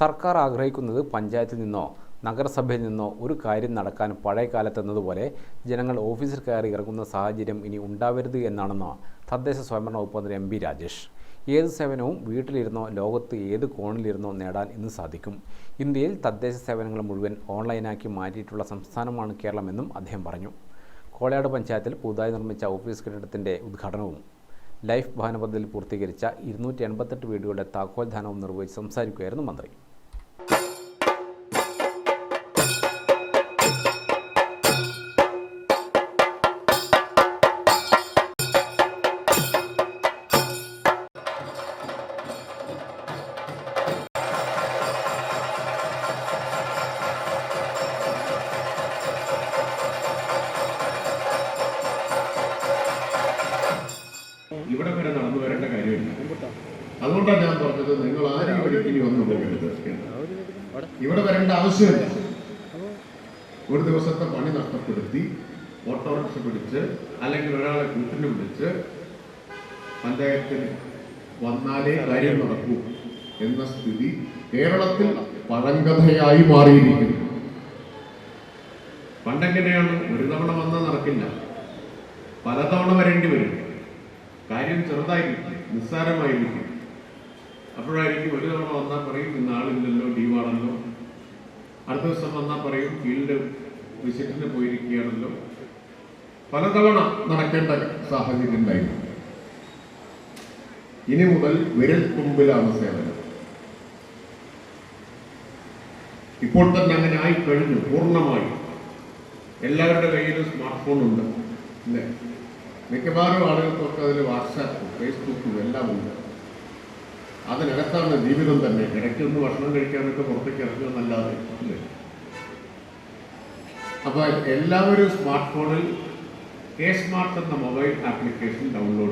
സർക്കാർ ആഗ്രഹിക്കുന്നത് പഞ്ചായത്തിൽ നിന്നോ നഗരസഭയിൽ നിന്നോ ഒരു കാര്യം നടക്കാൻ പഴയ കാലത്തെന്നതുപോലെ ജനങ്ങൾ ഓഫീസിൽ കയറി ഇറങ്ങുന്ന സാഹചര്യം ഇനി ഉണ്ടാവരുത് എന്നാണെന്ന് തദ്ദേശ സ്വയംഭരണ വകുപ്പ് മന്ത്രി എം പി രാജേഷ്. ഏത് സേവനവും വീട്ടിലിരുന്നോ ലോകത്ത് ഏത് കോണിലിരുന്നോ നേടാൻ ഇന്ന് സാധിക്കും. ഇന്ത്യയിൽ തദ്ദേശ സേവനങ്ങൾ മുഴുവൻ ഓൺലൈനാക്കി മാറ്റിയിട്ടുള്ള സംസ്ഥാനമാണ് കേരളമെന്നും അദ്ദേഹം പറഞ്ഞു. കോളയാട് പഞ്ചായത്തിൽ പുതുതായി നിർമ്മിച്ച ഓഫീസ് കെട്ടിടത്തിന്റെ ഉദ്ഘാടനവും ലൈഫ് ഭവന പദ്ധതിയിൽ പൂർത്തീകരിച്ച ഇരുന്നൂറ്റി എൺപത്തെട്ട് വീടുകളുടെ താക്കോൽദാനവും നിർവഹിച്ച് സംസാരിക്കുകയായിരുന്നു മന്ത്രി. അതുകൊണ്ടാണ് ഞാൻ പറഞ്ഞത് നിങ്ങൾ ആരും ഇവിടേക്ക് ഇനി വന്നു പോകരുത് ഇവിടെ വരേണ്ട ആവശ്യമില്ല. ഒരു ദിവസത്തെ പണി നഷ്ടപ്പെടുത്തി ഓട്ടോറിക്ഷ പിടിച്ച് അല്ലെങ്കിൽ ഒരാളെ കൂട്ടിന് പിടിച്ച് പഞ്ചായത്തിൽ വന്നാലേ കാര്യം നടക്കൂ എന്ന സ്ഥിതി കേരളത്തിൽ പഴങ്കഥയായി മാറിയിരിക്കുന്നു. പണ്ടെങ്ങനെയാണ്? ഒരു തവണ വന്നാൽ നടക്കില്ല. പലതവണ വരേണ്ടി വരും. കാര്യം ചെറുതായിരിക്കും നിസ്സാരമായിരിക്കും. അപ്പോഴായിരിക്കും ഒരു തവണ വന്നാൽ പറയും ഇന്ന് ആളില്ലല്ലോ ലീവാണല്ലോ അടുത്ത ദിവസം വന്നാൽ പറയും ഫീൽഡ് വിസിറ്റിന് പോയിരിക്കുകയാണല്ലോ. പലതവണ നടക്കേണ്ട സാഹചര്യം ഉണ്ടായിരുന്നു. ഇനി മുതൽ വിരൽ തുമ്പിലാണ് സേവനം. ഇപ്പോൾ തന്നെ അങ്ങനെ ആയി കഴിഞ്ഞു പൂർണമായി. എല്ലാവരുടെ കയ്യിലും സ്മാർട്ട് ഫോൺ ഉണ്ട് അല്ലേ? മിക്കവാറും ആളുകൾക്കൊക്കെ അതിൽ വാട്സാപ്പ് ഫേസ്ബുക്കും എല്ലാം ഉണ്ട്. അതിനകത്താണ് ജീവിതം തന്നെ. ഇടയ്ക്കൊന്ന് ഭക്ഷണം കഴിക്കാനൊക്കെ പുറത്തേക്ക് ഇറങ്ങുമെന്നല്ലാതെ അല്ലേ അപ്പൊ എല്ലാവരും സ്മാർട്ട് ഫോണിൽ കെ സ്മാർട്ട് എന്ന mobile application download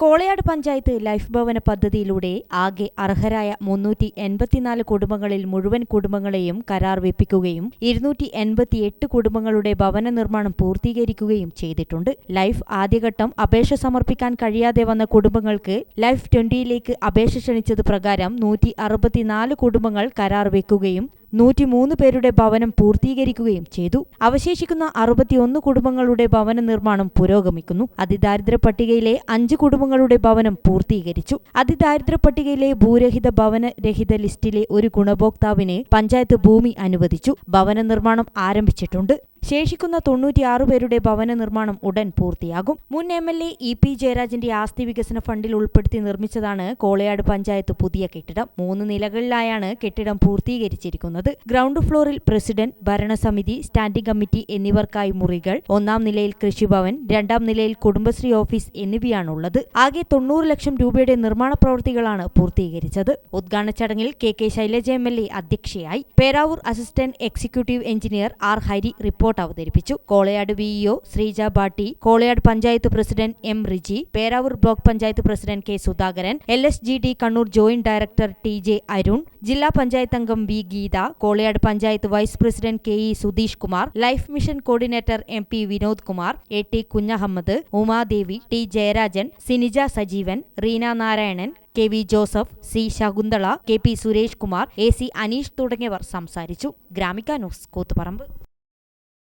Kolayad panchayat life ഭവന പദ്ധതിയിലൂടെ ആകെ അർഹരായ മുന്നൂറ്റി എൺപത്തിനാല് കുടുംബങ്ങളിൽ മുഴുവൻ കുടുംബങ്ങളെയും കരാർ വെപ്പിക്കുകയും ഇരുന്നൂറ്റി എൺപത്തിയെട്ട് കുടുംബങ്ങളുടെ ഭവന നിർമ്മാണം പൂർത്തീകരിക്കുകയും ചെയ്തിട്ടുണ്ട്. ലൈഫ് ആദ്യഘട്ടം അപേക്ഷ സമർപ്പിക്കാൻ കഴിയാതെ വന്ന കുടുംബങ്ങൾക്ക് ലൈഫ് ട്വന്റിയിലേക്ക് അപേക്ഷ ക്ഷണിച്ചത് പ്രകാരം നൂറ്റി അറുപത്തിനാല് കുടുംബങ്ങൾ കരാർ വെക്കുകയും നൂറ്റിമൂന്ന് പേരുടെ ഭവനം പൂർത്തീകരിക്കുകയും ചെയ്തു. അവശേഷിക്കുന്ന അറുപത്തിയൊന്ന് കുടുംബങ്ങളുടെ ഭവന നിർമ്മാണം പുരോഗമിക്കുന്നു. അതിദാരിദ്ര്യ പട്ടികയിലെ അഞ്ച് കുടുംബങ്ങളുടെ ഭവനം പൂർത്തീകരിച്ചു. അതിദാരിദ്ര്യ പട്ടികയിലെ ഭൂരഹിത ഭവന രഹിത ലിസ്റ്റിലെ ഒരു ഗുണഭോക്താവിനെ പഞ്ചായത്ത് ഭൂമി അനുവദിച്ചു. ഭവന നിർമ്മാണം ആരംഭിച്ചിട്ടുണ്ട്. ശേഷിക്കുന്ന തൊണ്ണൂറ്റിയാറ് പേരുടെ ഭവന നിർമ്മാണം ഉടൻ പൂർത്തിയാകും. മുൻ M L A E P ജയരാജന്റെ ആസ്തി വികസന ഫണ്ടിൽ ഉൾപ്പെടുത്തി നിർമ്മിച്ചതാണ് കോളയാട് പഞ്ചായത്ത് പുതിയ കെട്ടിടം. മൂന്ന് നിലകളിലായാണ് കെട്ടിടം പൂർത്തീകരിച്ചിരിക്കുന്നത്. ഗ്രൗണ്ട് ഫ്ലോറിൽ പ്രസിഡന്റ് ഭരണസമിതി സ്റ്റാൻഡിംഗ് കമ്മിറ്റി എന്നിവർക്കായി മുറികൾ ഒന്നാം നിലയിൽ കൃഷിഭവൻ രണ്ടാം നിലയിൽ കുടുംബശ്രീ ഓഫീസ് എന്നിവയാണുള്ളത്. ആകെ തൊണ്ണൂറ് ലക്ഷം രൂപയുടെ നിർമ്മാണ പ്രവൃത്തികളാണ് പൂർത്തീകരിച്ചത്. ഉദ്ഘാടന ചടങ്ങിൽ K K Shailaja M L A അധ്യക്ഷയായി. Peravoor assistant executive engineer R Hari report അവതരിപ്പിച്ചു. Kolayad VEO Sreeja ബാട്ടി Kolayad panchayat president M Riji Peravoor block panchayat president K Sudhakaran L S G D Kannur joint director T J Arun ജില്ലാ പഞ്ചായത്ത് അംഗം V Geetha Kolayad panchayat vice president K E Sudheesh Kumar life mission coordinator M P Vinod Kumar A T Kunhahammed Umadevi T Jayarajan Sinija Sajeevan Reena Narayanan K V Joseph C Shakunthala K P Suresh Kumar A C Aneesh തുടങ്ങിയവർ സംസാരിച്ചു. Gramika news Koothuparamba.